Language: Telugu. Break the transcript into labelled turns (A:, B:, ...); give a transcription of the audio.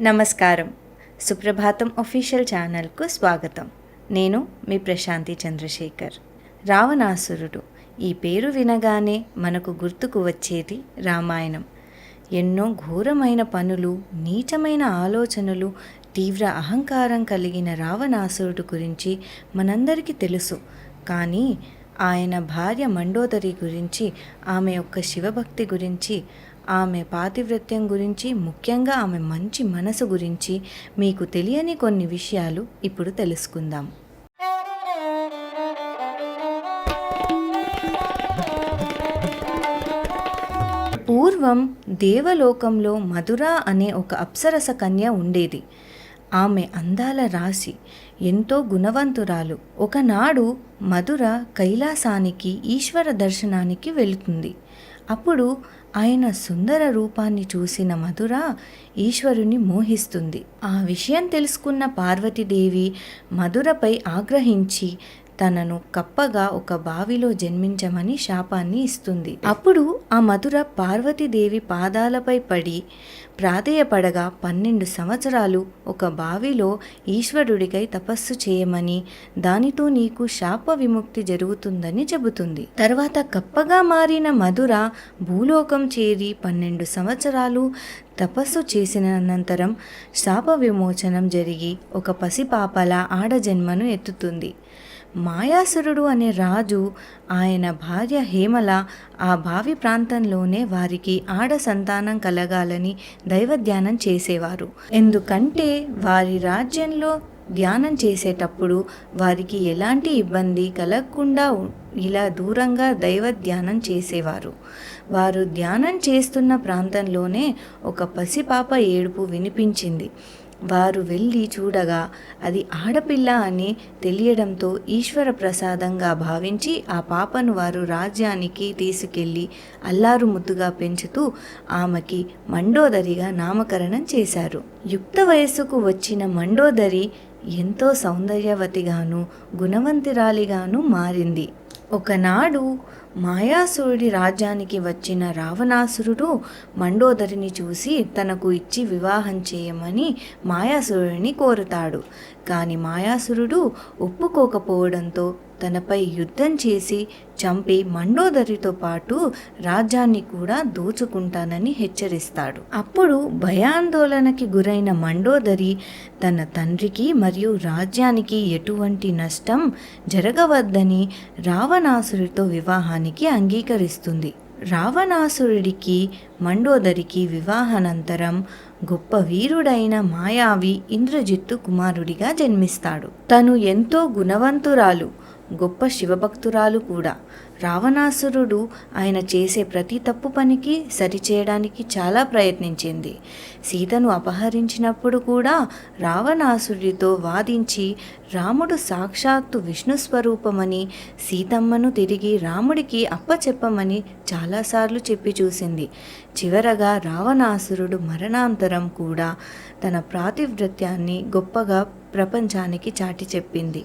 A: నమస్కారం. సుప్రభాతం ఒఫీషియల్ ఛానల్కు స్వాగతం. నేను మీ ప్రశాంతి చంద్రశేఖర్. రావణాసురుడు. ఈ పేరు వినగానే మనకు గుర్తుకు వచ్చేది రామాయణం. ఎన్నో ఘోరమైన పనులు నీచమైన ఆలోచనలు తీవ్ర అహంకారం కలిగిన రావణాసురుడు గురించి మనందరికీ తెలుసు. కానీ ఆయన భార్య మండోదరి గురించి ఆమె యొక్క శివభక్తి గురించి ఆమె పాతివ్రత్యం గురించి ముఖ్యంగా ఆమె మంచి మనసు గురించి మీకు తెలియని కొన్ని విషయాలు ఇప్పుడు తెలుసుకుందాం. పూర్వం దేవలోకంలో మధుర అనే ఒక అప్సరస కన్య ఉండేది. ఆమె అందాల రాశి ఎంతో గుణవంతురాలు. ఒకనాడు మధుర కైలాసానికి ఈశ్వర దర్శనానికి వెళుతుంది. అప్పుడు ఆయన సుందర రూపాన్ని చూసిన మధుర ఈశ్వరుని మోహిస్తుంది. ఆ విషయం తెలుసుకున్న పార్వతీదేవి మధురపై ఆగ్రహించి తనను కప్పగా ఒక బావిలో జన్మించమని శాపాన్ని ఇస్తుంది. అప్పుడు ఆ మధుర పార్వతీదేవి పాదాలపై పడి ప్రాధేయపడగా పన్నెండు సంవత్సరాలు ఒక బావిలో ఈశ్వరుడికై తపస్సు చేయమని దానితో నీకు శాప విముక్తి జరుగుతుందని చెబుతుంది. తర్వాత కప్పగా మారిన మధుర భూలోకం చేరి పన్నెండు సంవత్సరాలు తపస్సు చేసిన అనంతరం శాప విమోచనం జరిగి ఒక పసిపాపల ఆడజన్మను ఎత్తుతుంది. మాయాసురుడు అనే రాజు ఆయన భార్య హేమల ఆ భావి ప్రాంతంలోనే వారికి ఆడ సంతానం కలగాలని దైవ ధ్యానం చేసేవారు. ఎందుకంటే వారి రాజ్యంలో ధ్యానం చేసేటప్పుడు వారికి ఎలాంటి ఇబ్బంది కలగకుండా ఇలా దూరంగా దైవ ధ్యానం చేసేవారు. వారు ధ్యానం చేస్తున్న ప్రాంతంలోనే ఒక పసిపాప ఏడుపు వినిపించింది. వారు వెళ్ళి చూడగా అది ఆడపిల్ల అని తెలియడంతో ఈశ్వర ప్రసాదంగా భావించి ఆ పాపను వారు రాజ్యానికి తీసుకెళ్ళి అల్లారు ముద్దుగా పెంచుతూ ఆమెకి మండోదరిగా నామకరణం చేశారు. యుక్త వయస్సుకు వచ్చిన మండోదరి ఎంతో సౌందర్యవతిగాను గుణవంతురాలిగాను మారింది. ఒకనాడు మాయాసురుడి రాజ్యానికి వచ్చిన రావణాసురుడు మండోదరిని చూసి తనకు ఇచ్చి వివాహం చేయమని మాయాసురుడిని కోరుతాడు. కానీ మాయాసురుడు ఒప్పుకోకపోవడంతో తనపై యుద్ధం చేసి చంపి మండోదరితో పాటు రాజ్యాన్ని కూడా దోచుకుంటానని హెచ్చరిస్తాడు. అప్పుడు భయాందోళనకి గురైన మండోదరి తన తండ్రికి మరియు రాజ్యానికి ఎటువంటి నష్టం జరగవద్దని రావణాసురితో వివాహానికి అంగీకరిస్తుంది. రావణాసురుడికి మండోదరికి వివాహానంతరం గొప్ప వీరుడైన మాయావి ఇంద్రజిత్తు కుమారుడిగా జన్మిస్తాడు. తను ఎంతో గుణవంతురాలు. గొప్ప శివభక్తురాలు కూడా. రావణాసురుడు ఆయన చేసే ప్రతి తప్పు పనికి సరిచేయడానికి చాలా ప్రయత్నించింది. సీతను అపహరించినప్పుడు కూడా రావణాసురుడితో వాదించి రాముడు సాక్షాత్తు విష్ణు స్వరూపమని సీతమ్మను తిరిగి రాముడికి అప్పచెప్పమని చాలాసార్లు చెప్పి చూసింది. చివరగా రావణాసురుడు మరణాంతరం కూడా తన ప్రాతివ్రత్యాన్ని గొప్పగా ప్రపంచానికి చాటి చెప్పింది.